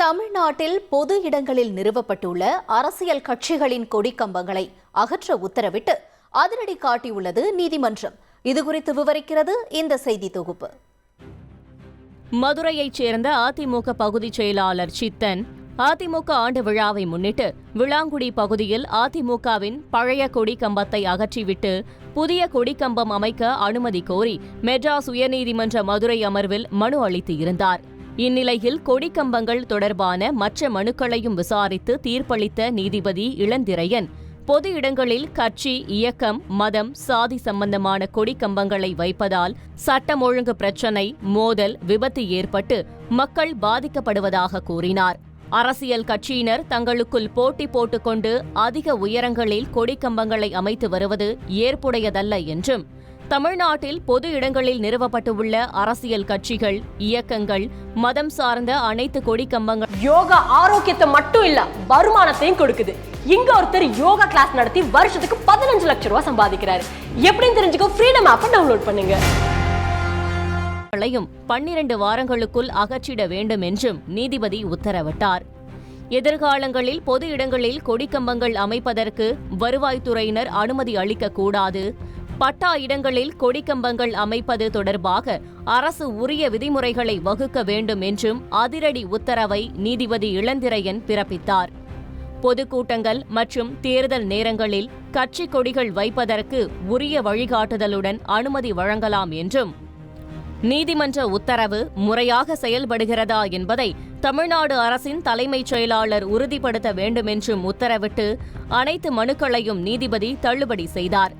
தமிழ்நாட்டில் பொது இடங்களில் நிறுவப்பட்டுள்ள அரசியல் கட்சிகளின் கொடிக்கம்பங்களை அகற்ற உத்தரவிட்டு அதிரடி காட்டியுள்ளது நீதிமன்றம். இதுகுறித்து விவரிக்கிறது இந்த செய்தி தொகுப்பு. மதுரையைச் சேர்ந்த அதிமுக பகுதிச் செயலாளர் சித்தன் அதிமுக ஆண்டு விழாவை முன்னிட்டு விளாங்குடி பகுதியில் அதிமுகவின் பழைய கொடிக்கம்பத்தை அகற்றிவிட்டு புதிய கொடிக்கம்பம் அமைக்க அனுமதி கோரி மெட்ராஸ் உயர்நீதிமன்ற மதுரை அமர்வில் மனு அளித்து இருந்தார். இந்நிலையில் கொடிக்கம்பங்கள் தொடர்பான மற்ற மனுக்களையும் விசாரித்து தீர்ப்பளித்த நீதிபதி இளந்திரையன் பொது இடங்களில் கட்சி இயக்கம் மதம் சாதி சம்பந்தமான கொடிக்கம்பங்களை வைப்பதால் சட்டம் ஒழுங்கு பிரச்சினை மோதல் விபத்து ஏற்பட்டு மக்கள் பாதிக்கப்படுவதாக கூறினார். அரசியல் கட்சியினர் தங்களுக்குள் போட்டி போட்டுக்கொண்டு அதிக உயரங்களில் கொடிக்கம்பங்களை அமைத்து வருவது ஏற்புடையதல்ல என்றும் தமிழ்நாட்டில் பொது இடங்களில் நிறுவப்பட்டுள்ள அரசியல் கட்சிகள் இயக்கங்கள் மதம் சார்ந்த அனைத்து கொடிக்கம்பங்கள். யோகா ஆரோக்கியத்தை மட்டும் இல்ல வருமானத்தையும் கொடுக்குது. இங்க ஒருத்தர் யோகா கிளாஸ் நடத்தி வருஷத்துக்கு பதினஞ்சு லட்சம் ரூபாய் சம்பாதிக்கிறாரு. எப்படின்னு தெரிஞ்சுக்க ஃப்ரீடம் ஆப்பை டவுன்லோட் பண்ணுங்க. பன்னிரண்டு வாரங்களுக்குள் அகற்றிட வேண்டும் என்றும் நீதிபதி உத்தரவிட்டார். எதிர்காலங்களில் பொது இடங்களில் கொடிக்கம்பங்கள் அமைப்பதற்கு வருவாய்த்துறையினர் அனுமதி அளிக்கக்கூடாது. பட்டா இடங்களில் கொடிக்கம்பங்கள் அமைப்பது தொடர்பாக அரசு உரிய விதிமுறைகளை வகுக்க வேண்டும் என்றும் அதிரடி உத்தரவை நீதிபதி இளந்திரையன் பிறப்பித்தார். பொதுக்கூட்டங்கள் மற்றும் தேர்தல் நேரங்களில் கட்சி கொடிகள் வைப்பதற்கு உரிய வழிகாட்டுதலுடன் அனுமதி வழங்கலாம் என்றும் நீதிமன்ற உத்தரவு முறையாக செயல்படுகிறதா என்பதை தமிழ்நாடு அரசின் தலைமைச் செயலாளர் உறுதிப்படுத்த வேண்டும் என்றும் உத்தரவிட்டு அனைத்து மனுக்களையும் நீதிபதி தள்ளுபடி செய்தார்.